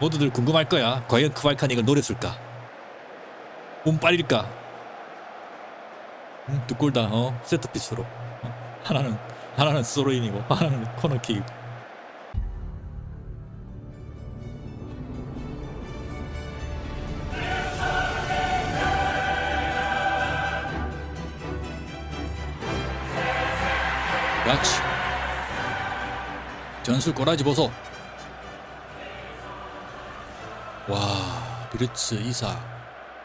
모두들 궁금할 거야. 과연 이걸 노렸을까? 운빨일까? 음, 두골 다 어? 세트피스로 어? 하나는 하나는 스로인이고 하나는 코너킥. 그렇지. 전술 꼬라지 보소. 와, 비르츠, 이사,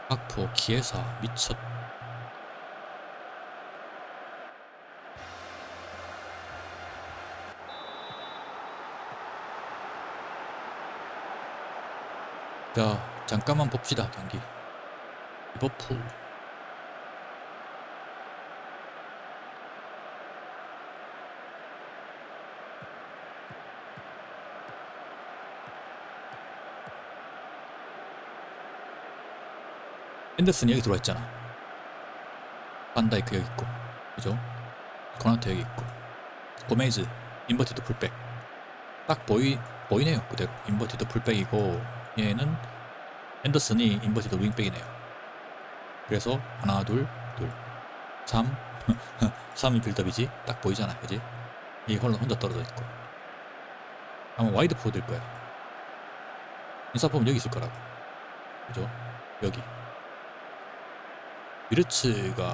박포, 기에사, 미쳤. 자, 잠깐만 봅시다, 경기. 리버풀. 앤더슨 여기 들어와 있잖아. 반다이크 여기 있고, 그죠? 코나테 여기 있고, 고메즈 인버티드 풀백. 딱 보이 보이네요. 그대로 인버티드 풀백이고 얘는 앤더슨이 인버티드 윙백이네요. 그래서 하나 둘 둘, 삼, 3이 빌드업이지. 딱 보이잖아, 그지? 이 홀로 혼자 떨어져 있고. 아마 와이드 포드일 거야. 인사폼은 여기 있을 거라고. 그죠? 여기. 미르츠가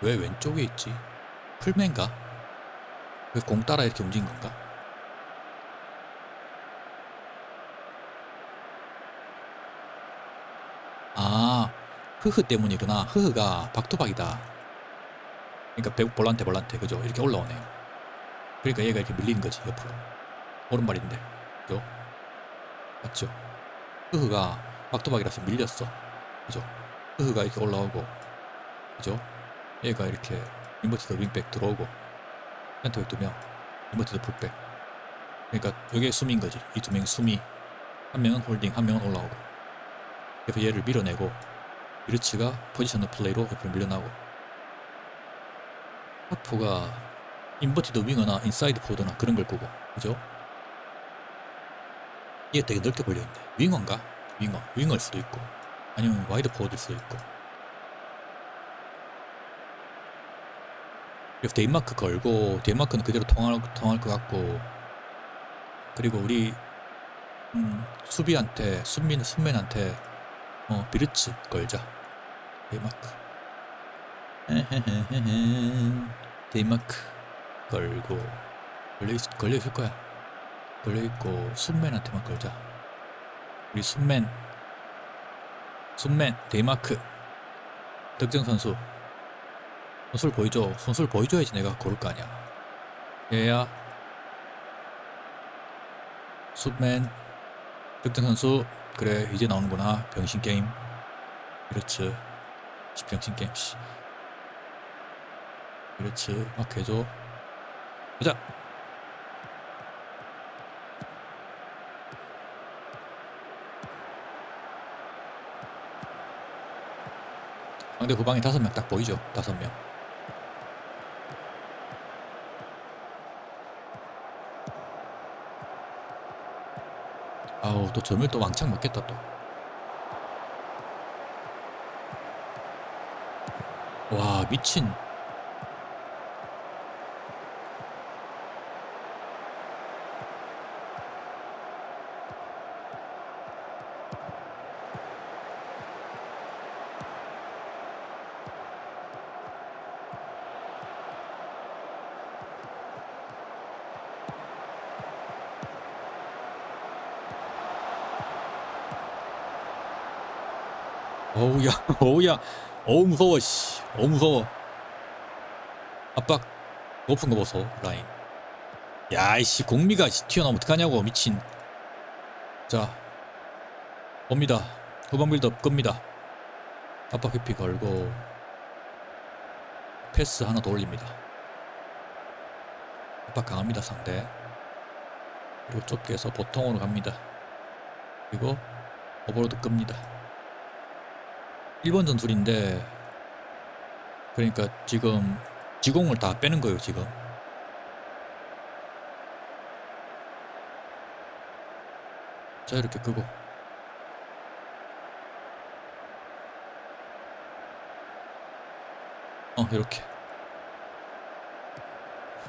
왜 왼쪽에 있지? 풀맨가? 왜 공 따라 이렇게 움직인 건가? 아, 흐흐 때문이구나. 흐흐가 박토박이다. 그러니까 배 볼란테 볼란테 그죠? 이렇게 올라오네요. 그러니까 얘가 이렇게 밀리는 거지 옆으로. 오른발인데, 그죠? 맞죠? 흐흐가 박토박이라서 밀렸어. 그죠? 흐흐가 이렇게 올라오고, 그죠? 얘가 이렇게 인버티드 윙백 들어오고, 센터백 두 명, 인버티드 풀백. 그러니까 이게 숨인 거지. 이 두 명이 숨이. 한 명은 홀딩, 한 명은 올라오고. 그래서 얘를 밀어내고, 미르츠가 포지셔널 플레이로 옆으로 밀려나고, 하프가 인버티드 윙어나 인사이드 포드나 그런 걸 거고, 그죠? 이게 되게 넓게 벌려있네. 윙어인가? 윙어. 윙어일 수도 있고. 아니면 와이드 포워드일 수도 있고. 그래서 데인마크 걸고, 데인마크는 그대로 통할, 통할 것 같고. 그리고 우리, 음, 수비한테, 순민, 순맨한테, 어, 비르츠 걸자. 데인마크. 데인마크 걸고. 걸려있, 걸려있을 거야. 걸려있고 순맨한테만 걸자. 우리 순맨. 순맨 데이마크. 득점 선수. 선수를 보여줘 선수를 보여줘야지 내가 고를 거 아니야. 얘야. 순맨. 득점 선수. 그래 이제 나오는구나. 병신 게임. 그렇지. 씨, 병신 게임 씨. 그렇지. 막 해줘. 보자 상대 후방에 다섯 명 딱 보이죠? 다섯 명. 아우 또 점을 또 왕창 먹겠다 또. 와 미친. 어우야 어우 무서워 씨. 어우 무서워. 압박 높은 거 보소 라인. 야이씨 공미가 씨, 튀어나오면 어떡하냐고 미친. 자 옵니다. 후방 빌드업 겁니다. 압박 회피 걸고 패스 하나 더 올립니다. 압박 강합니다 상대. 그리고 좁게 해서 보통으로 갑니다. 그리고 오버로드 끕니다 1번 전술인데 그러니까 지금 지공을 다 빼는 거예요 지금. 자 이렇게 끄고. 어 이렇게.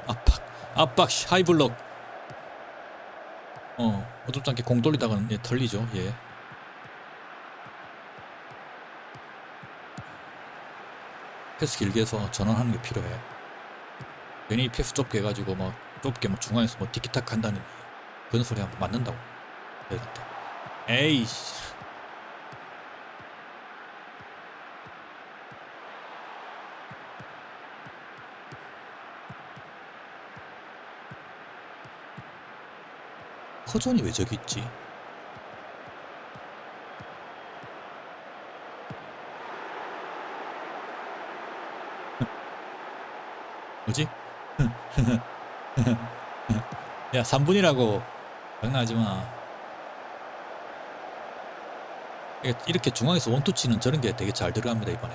압박. 압박 하이블럭. 어 어둡지 않게 공 돌리다가는 예, 털리죠 예. 패스 길게 해서 전환하는 게 필요해. 괜히 패스 좁게 해가지고 뭐 좁게 뭐 중앙에서 뭐 티키타카 한다는 그런 소리 하면 맞는다고. 되겠다. 에이씨. 허전이 왜 저기 있지? 야 3분이라고. 장난하지 마. 이렇게 중앙에서 원투 치는 저런 게 되게 잘 들어갑니다 이번에.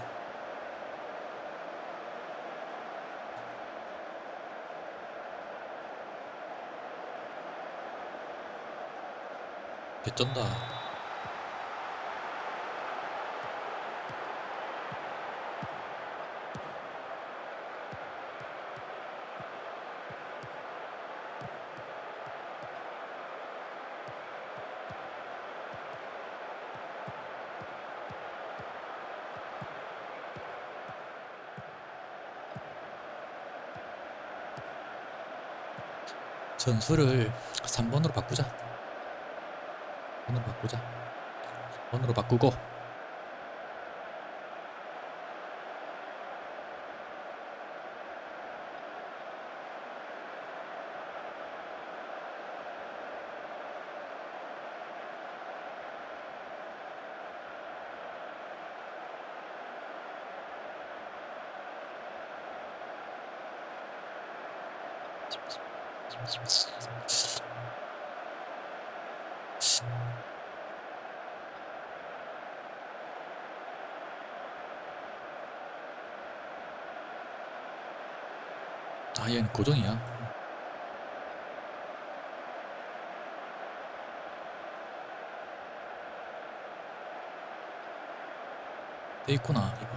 개쩐다 전술을 3번으로 바꾸자. 3번으로 바꾸자. 3번으로 바꾸고 아 얘는 고정이야. 돼 있구나 이거.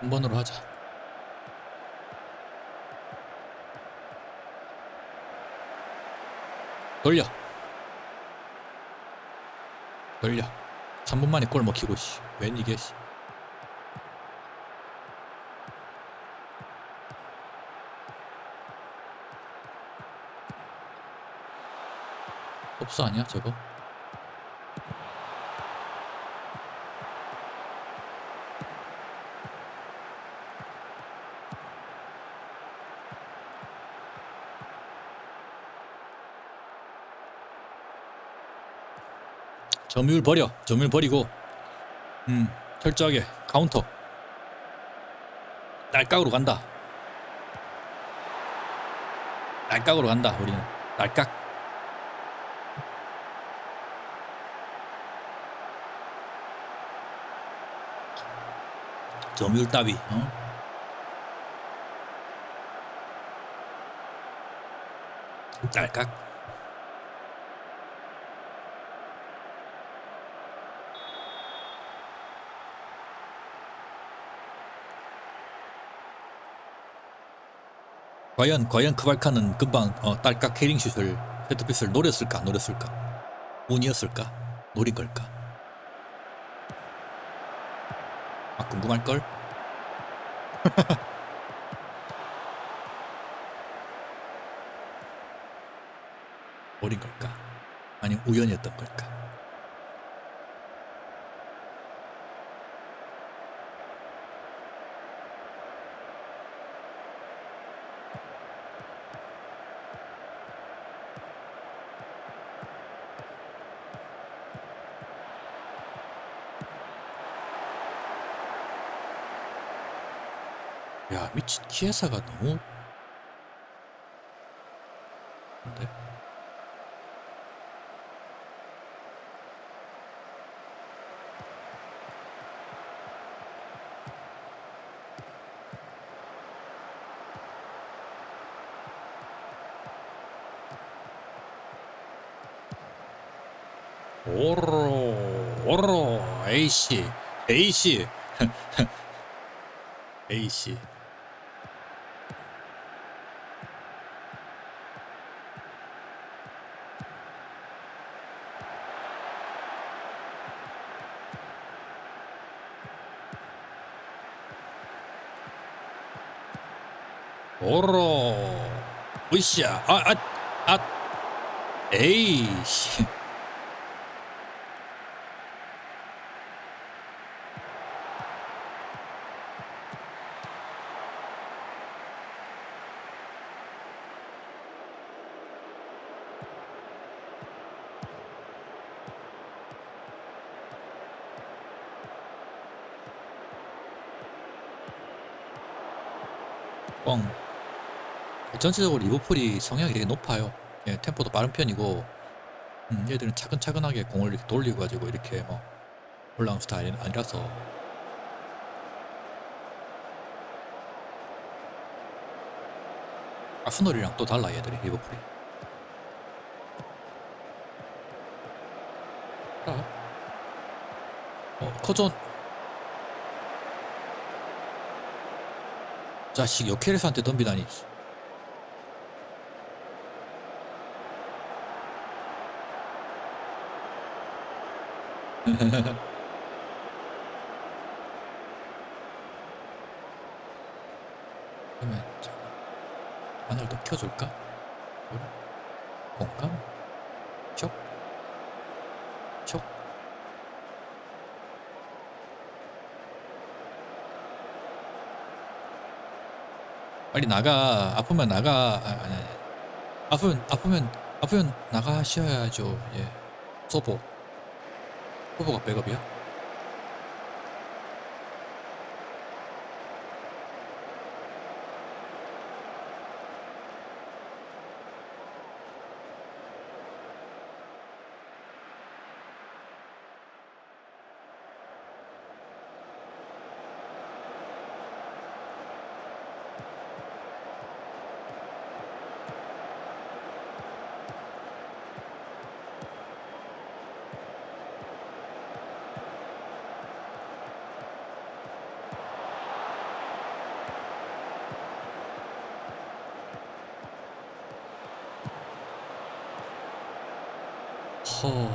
한 번으로 하자. 돌려 돌려 3분 만에 골 먹히고 씨. 웬 이게 씨. 없어 아니야 저거? 점유율 버려. 점유율 버리고. 음 철저하게 카운터. 날각으로 간다. 날각으로 간다 우리는. 날각 점유율 따위 어? 날각 과연 과연 크발카는 금방 어, 딸깍 캐링 슛을 헤드피스를 노렸을까 안 노렸을까? 운이었을까? 노린 걸까? 아 궁금할 걸? 노린 걸까? 아니면 우연이었던 걸까 キエサがどう？おろおろえいしえいしえいし 으쌰 아아아 아, 에이씨 뻥. 전체적으로 리버풀이 성향이 되게 높아요. 예, 템포도 빠른 편이고, 음, 얘들은 차근차근하게 공을 이렇게 돌리고 가지고 이렇게 뭐 올라온 스타일이 아니라서. 아스널이랑 또 달라 얘들이 리버풀이. 알아? 어, 커전 자식 요케레스한테 덤비다니 그러면 자 하나를 더 켜줄까? 공감? 촉? 촉? 빨리 나가 아프면 나가 아, 아니 아니 아프면 아프면 아프면 나가셔야죠 예 소보 소보가 백업이야? 허.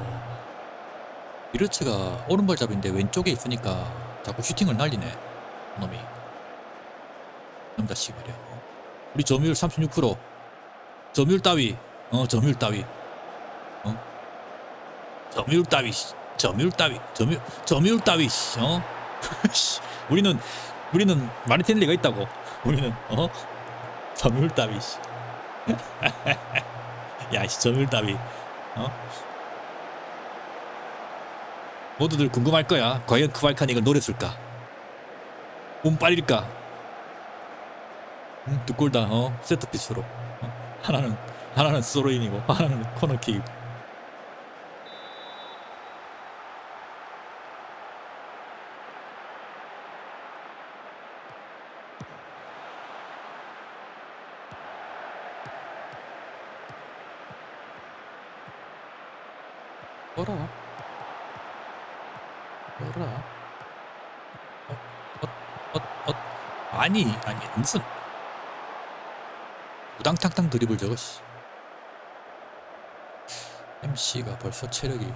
이르츠가 오른발잡인데 왼쪽에 있으니까 자꾸 슈팅을 날리네 놈이. 남자식 말이야 어. 우리 점유율 36% 점유율 따위. 어 점유율 따위. 어? 점유율 따위 씨. 점유율 따위. 점유 점유율 따위 씨. 어? 씨. 우리는 우리는 마르티넬리가 있다고. 우리는 어? 점유율 따위 씨. 야씨 점유율 따위. 어 모두들 궁금할 거야. 과연 크발칸이 이걸 노렸을까? 운빨일까? 음, 두골 다 어? 세트피스로 어? 하나는 하나는 소로인이고 하나는 코너킥. 뭐라? 뭐라? 아니, 아니, 무슨 우당탕탕 드리블 저거 씨. MC가 벌써 체력이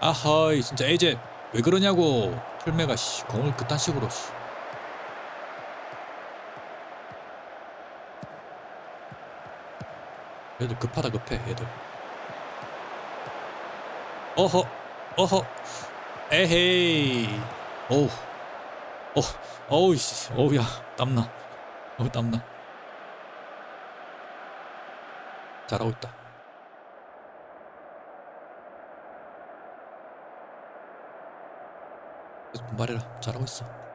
아하이 진짜 에이제 왜 그러냐고 풀메가 씨 공을 그딴 식으로 씨. 얘들 급하다 급해 얘들. 어허 어허. 에헤이. 어우. 어 어우 씨. 어우야 땀나. 어우 땀나. 잘하고 있다. 계속 말해라. 잘하고 있어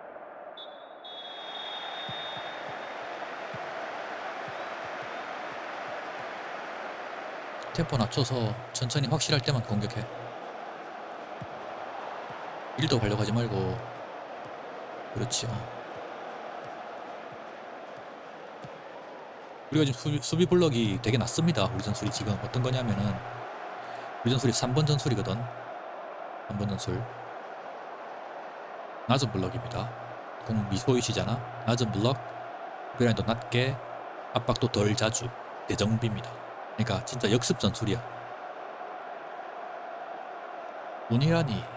템포 낮춰서 천천히 확실할 때만 공격해. 일도 발려가지 말고. 그렇지. 어. 우리가 지금 수비, 수비 블럭이 되게 낮습니다. 우리 전술이 지금 어떤 거냐면은 우리 전술이 3번 전술이거든. 3번 전술. 낮은 블럭입니다. 공 미소이시잖아. 낮은 블럭. 그래도 낮게 압박도 덜 자주. 대정비입니다. 그러니까 진짜 역습 전술이야. 운이라니,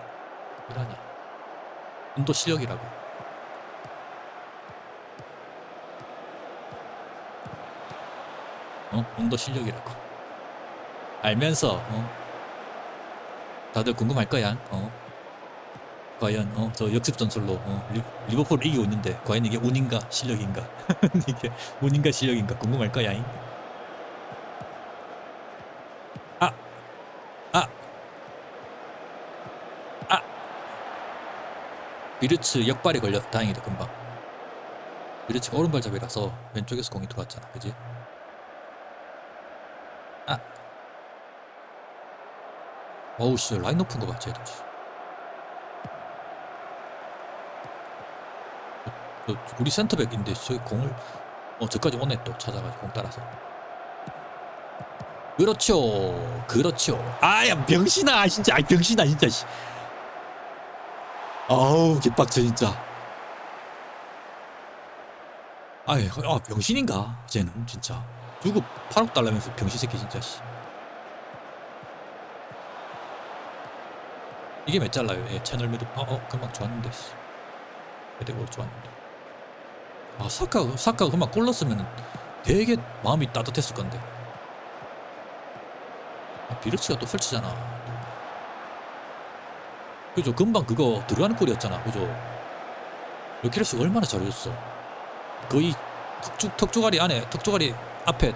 이라니. 운도 실력이라고. 어? 운도 실력이라고. 알면서 어? 다들 궁금할 거야. 어? 과연 어? 저 역습 전술로 어? 리, 리버풀을 이기고 있는데 과연 이게 운인가 실력인가? 이게 운인가 실력인가 궁금할 거야. 잉? 아, 아, 아. 비르츠 역발이 걸려서 다행이다 금방. 비르츠가 오른발 잡이라서 왼쪽에서 공이 들어왔잖아, 그지? 아. 어우 씨 라인 높은 거 봐, 쟤도. 씨. 저, 저, 우리 센터백인데 저기 공을 어 저까지 오네 또 찾아가지고 공 따라서. 그렇죠, 그렇죠. 아야 병신아 진짜, 아 병신아 진짜. 씨. 아우 개빡쳐 진짜. 아이, 아 병신인가? 쟤는 진짜. 누구 8억 달라면서 병신 새끼 진짜 씨. 이게 몇 잘라요? 예, 채널 매도 어, 어 금방 좋았는데 씨. 대대로 좋았는데. 아 사카 사카 금방 골 넣었으면 되게 마음이 따뜻했을 건데. 아, 비르치가 또 설치잖아. 그죠? 금방 그거 들어가는 골이었잖아. 그죠? 요케레스 얼마나 잘해줬어. 거의 턱주, 턱주가리 안에 턱주가리 앞에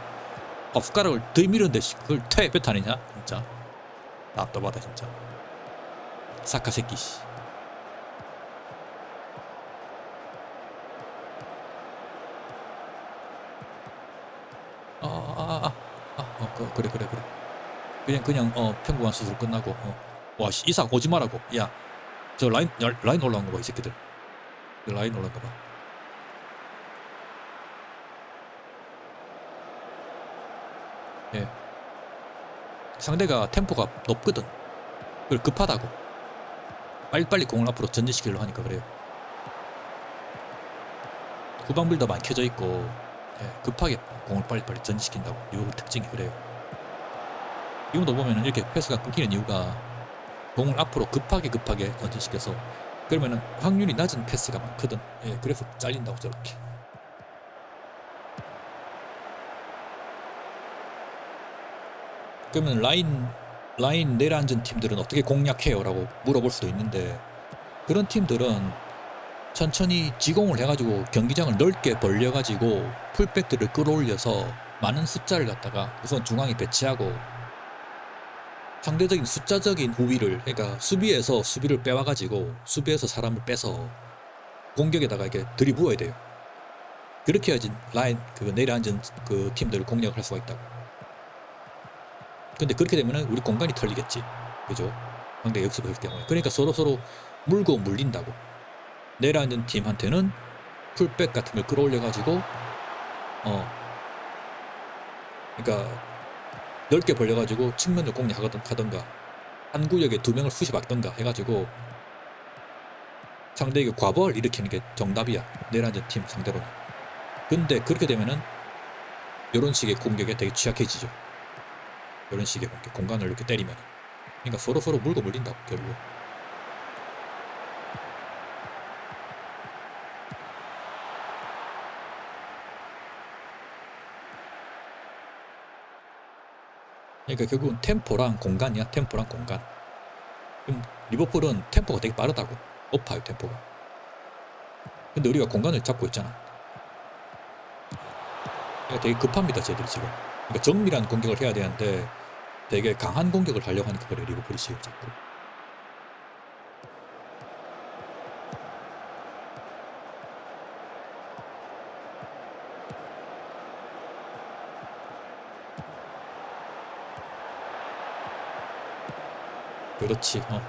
밥 숟가락을 들이밀었는데 씨, 그걸 퇴 뱉아내냐 진짜 답답하다 진짜 사카 새끼 씨 아아아아 아, 어, 그, 그래 그래 그래 그냥 그냥 어 평범한 수술 끝나고 어. 와 씨, 이삭 오지 말라고 야 저 라인 야, 라인 올라온 거봐 이 새끼들 그 라인 올라온 거봐 예. 상대가 템포가 높거든. 그걸 급하다고. 빨리빨리 공을 앞으로 전진시키려고 하니까 그래요. 후방 빌더 많이 켜져 있고 예, 급하게 공을 빨리빨리 전진시킨다고. 리버풀 특징이 그래요. 지금도 보면은 이렇게 패스가 끊기는 이유가 공을 앞으로 급하게 급하게 전진시켜서 그러면은 확률이 낮은 패스가 많거든. 예, 그래서 잘린다고 저렇게. 그러면 라인 라인 내려앉은 팀들은 어떻게 공략해요라고 물어볼 수도 있는데 그런 팀들은 천천히 지공을 해가지고 경기장을 넓게 벌려가지고 풀백들을 끌어올려서 많은 숫자를 갖다가 우선 중앙에 배치하고 상대적인 숫자적인 우위를 그러니까 수비에서 수비를 빼와가지고 수비에서 사람을 빼서 공격에다가 이렇게 들이부어야 돼요. 그렇게 해야지 라인 그 내려앉은 그 팀들을 공략을 할 수가 있다고. 근데 그렇게 되면은 우리 공간이 털리겠지. 그죠? 상대 역습을 할 경우에. 그러니까 서로 서로 물고 물린다고. 내려앉은 팀한테는 풀백 같은 걸 끌어올려 가지고 어 그러니까 넓게 벌려 가지고 측면을 공략하던 하던가 한 구역에 두 명을 쑤시 박던가 해 가지고 상대에게 과부하를 일으키는 게 정답이야. 내려앉은 팀 상대로는. 근데 그렇게 되면은 이런 식의 공격에 되게 취약해지죠. 이런 식의 공격, 공간을 이렇게 때리면 그러니까 서로 서로 물고 물린다고 결국 그러니까 결국은 템포랑 공간이야 템포랑 공간. 리버풀은 템포가 되게 빠르다고 높아요 템포가. 근데 우리가 공간을 잡고 있잖아. 그러니까 되게 급합니다 쟤들이 지금. 그러니까 정밀한 공격을 해야 되는데 되게 강한 공격을 하려고 하니까 그래 리버풀이 지금 자꾸 그렇지 어.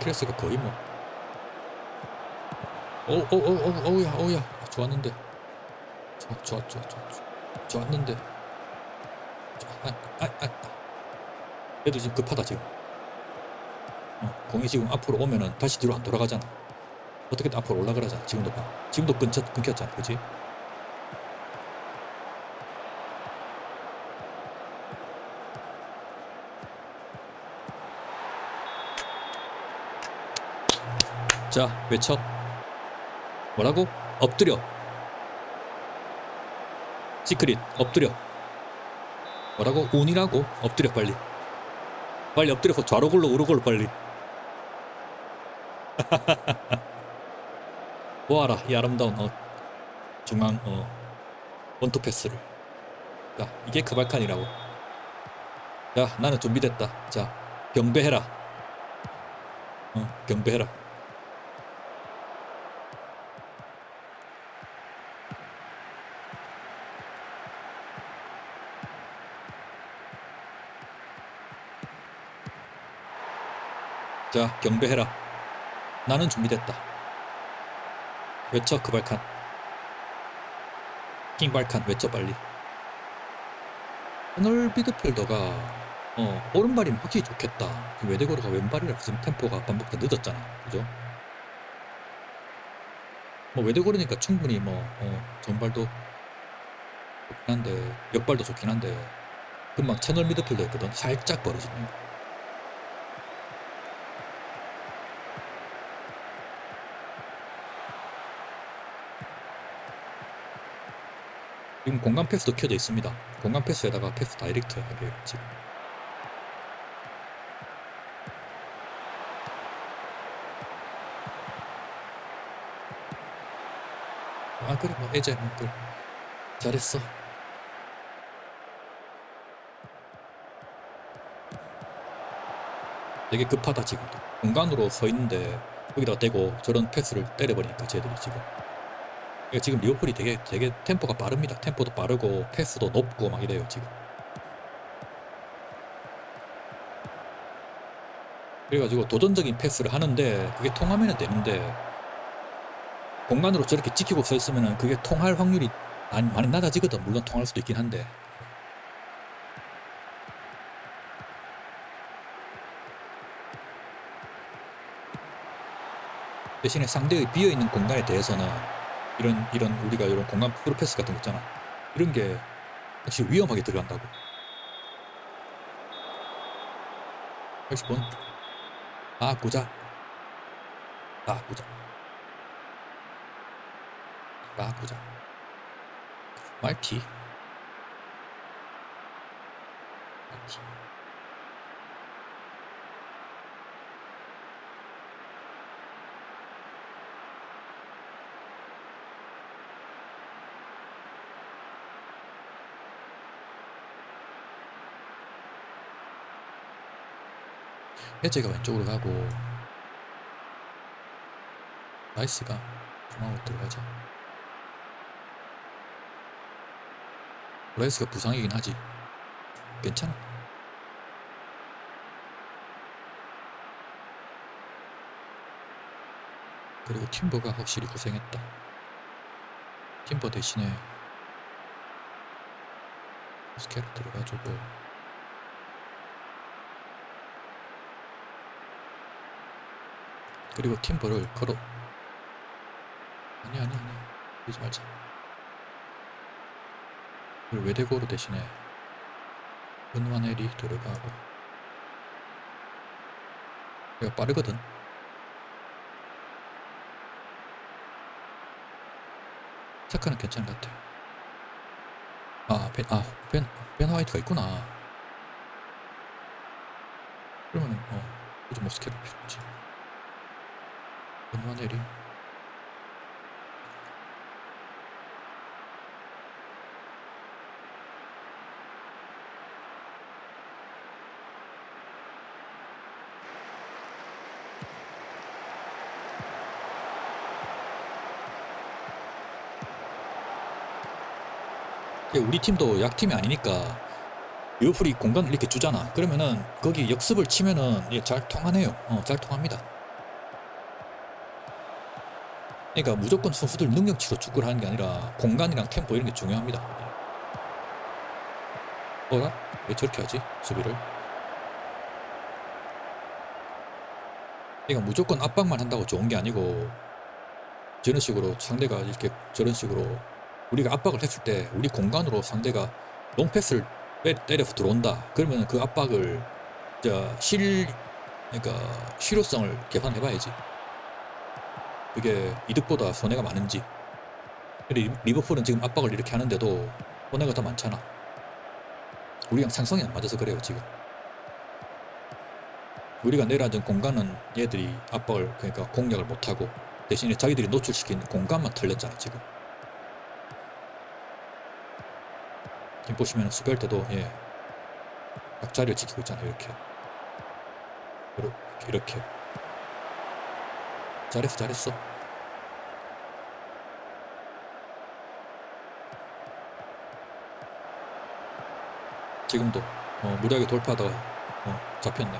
크레스가 거의 뭐. 어어어어 어우야 어우야. 좋았는데. 좋아 좋아 좋아 좋아. 좋았는데. 좋아. 아, 아, 아. 그래도 지금 급하다 지금. 어, 공이 지금 앞으로 오면은 다시 뒤로 안 돌아가잖아. 어떻게든 앞으로 올라가라잖아 지금도 봐. 지금도 끊겼, 끊겼잖아 그지 자 외쳐. 뭐라고? 엎드려. 시크릿 엎드려. 뭐라고? 운이라고? 엎드려 빨리. 빨리 엎드려서 좌로 굴러 우로 굴러 빨리. 보아라 이 아름다운 어, 중앙 어, 원투 패스를. 자 이게 크발칸이라고. 자 나는 준비됐다. 자 경배해라. 어, 경배해라 자 경배해라. 나는 준비됐다. 외쳐 크발칸. 킹발칸 외쳐 빨리. 오늘 미드필더가 어 오른발이면 확실히 좋겠다. 그 외대고르가 왼발이라 지금 템포가 반복도 늦었잖아. 그죠? 뭐 외대고르니까 충분히 뭐 어, 전발도 좋긴 한데 역발도 좋긴 한데 금방 채널 미드필더였거든. 살짝 벌어지네 지금 공간 패스도 켜져 있습니다. 공간 패스에다가 패스 다이렉트 하게 지금. 아 그래 뭐 애제 뭐 그래. 잘했어. 되게 급하다 지금도. 공간으로 서 있는데 여기다가 대고 저런 패스를 때려버리니까 쟤들이 지금. 그러니까 지금 리오폴이 되게 되게 템포가 빠릅니다. 템포도 빠르고 패스도 높고 막 이래요 지금. 그래가지고 도전적인 패스를 하는데 그게 통하면 되는데 공간으로 저렇게 지키고 서 있으면은 그게 통할 확률이 많이, 많이 낮아지거든. 물론 통할 수도 있긴 한데. 대신에 상대의 비어 있는 공간에 대해서는 이런 이런 우리가 이런 공간 프로 패스 같은 거 있잖아. 이런 게 확실히 위험하게 들어간다고. 80번. 아, 고자. 아, 고자. 아, 고자. 말티. 말티. 해제가 왼쪽으로 가고. 나이스가 중앙으로 들어가자. 라이스가 부상이긴 하지. 괜찮아. 그리고 팀버가 확실히 고생했다. 팀버 대신에 스케로 들어가지고 그리고 팀버를 걸어. 아니 아니 아니. 그러지 말자. 그리고 외대고로 대신에 은완헬이 들어가고. 얘가 빠르거든. 체크는 괜찮은 것 같아. 아, 벤, 아, 벤, 벤 화이트가 있구나. 그러면은, 어, 요즘 모스케로 필요하지. 근데 우리 팀도 약팀이 아니니까 리오풀이 공간을 이렇게 주잖아. 그러면은 거기 역습을 치면은 이게 잘 통하네요. 어, 잘 통합니다. 그러니까 무조건 선수들 능력치로 축구를 하는 게 아니라 공간이랑 템포 이런 게 중요합니다. 어라? 왜 저렇게 하지? 수비를? 그러니까 무조건 압박만 한다고 좋은 게 아니고 저런 식으로 상대가 이렇게 저런 식으로 우리가 압박을 했을 때 우리 공간으로 상대가 롱패스를 빼- 때려서 들어온다. 그러면 그 압박을 실 그러니까 실효성을 계산해봐야지. 그게 이득보다 손해가 많은지. 리버풀은 지금 압박을 이렇게 하는데도 손해가 더 많잖아. 우리랑 상성이 안 맞아서 그래요 지금. 우리가 내려앉은 공간은 얘들이 압박을 그러니까 공략을 못하고 대신에 자기들이 노출시킨 공간만 털렸잖아 지금. 지금 보시면 수비할 때도 예, 딱 자리를 지키고 있잖아요 이렇게. 이렇게 이렇게. 잘했어 잘했어. 지금도 어, 무리하게 돌파하다가 어, 잡혔네.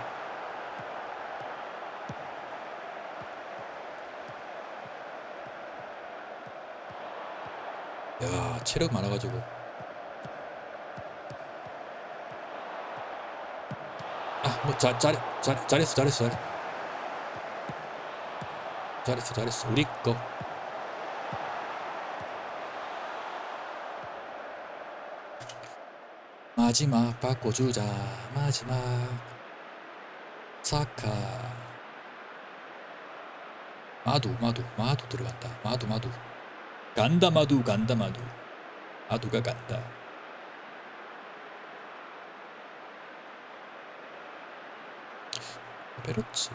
야 체력 많아가지고. 아뭐 잘 잘잘 잘했어 잘했어 잘 잘했어 잘했어. 우리 거 마지막 바꿔주자. 마지막. 사카. 마두 마두 마두 들어간다. 마두 마두. 간다 마두 간다 마두. 마두가 간다. 베르치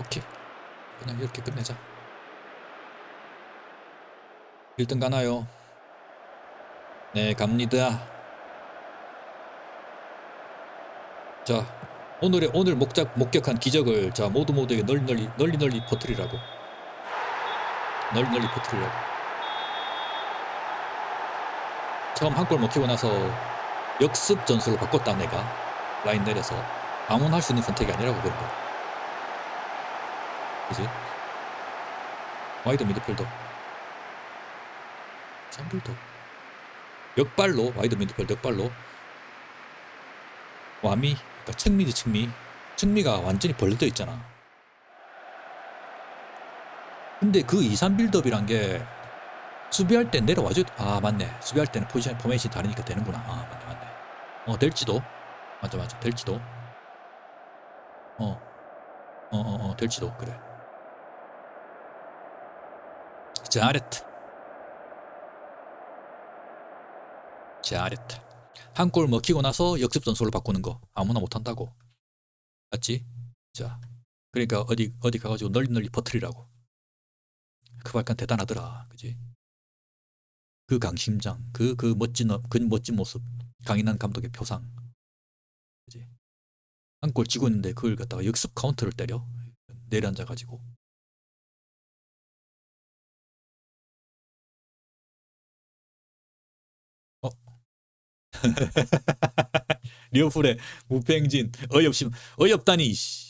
오케이. 그냥 이렇게 끝내자. 1등 가나요? 네 갑니다. 자 오늘의 오늘 목작 목격한 기적을 자 모두 모두에게 널리 널리 널리 널리 퍼뜨리라고. 널리 널리 퍼뜨리라고. 처음 한 골 먹히고 나서 역습 전술을 바꿨다 내가. 라인 내려서 아무나 할수 있는 선택이 아니라고 그런 거 그지? 와이드 미드필더. 삼불도. 역발로 와이드 미드필더 역발로. 와미 그러니까 측미지 측미. 측미가 완전히 벌려져 있잖아. 근데 그 2, 3 빌드업이란 게 수비할 때 내려와줘 아 맞네. 수비할 때는 포지션 포메이션이 다르니까 되는구나. 아 맞네 맞네. 어 될지도. 맞아 맞아. 될지도. 어 어어어 될지도. 그래 잘했다 잘했다 한 골 먹히고 나서 역습 전술을 바꾸는 거 아무나 못한다고. 맞지? 자 그러니까 어디 어디 가가지고 널리 널리 퍼뜨리라고. 그 발칸 대단하더라 그지? 그 강심장 그 그 멋진 어- 그 멋진 모습. 강인한 감독의 표상. 그지? 한 골 지고 있는데 그걸 갖다가 역습 카운터를 때려? 내려앉아 가지고 리오풀의 무패행진 어이없이 어이없다니 씨.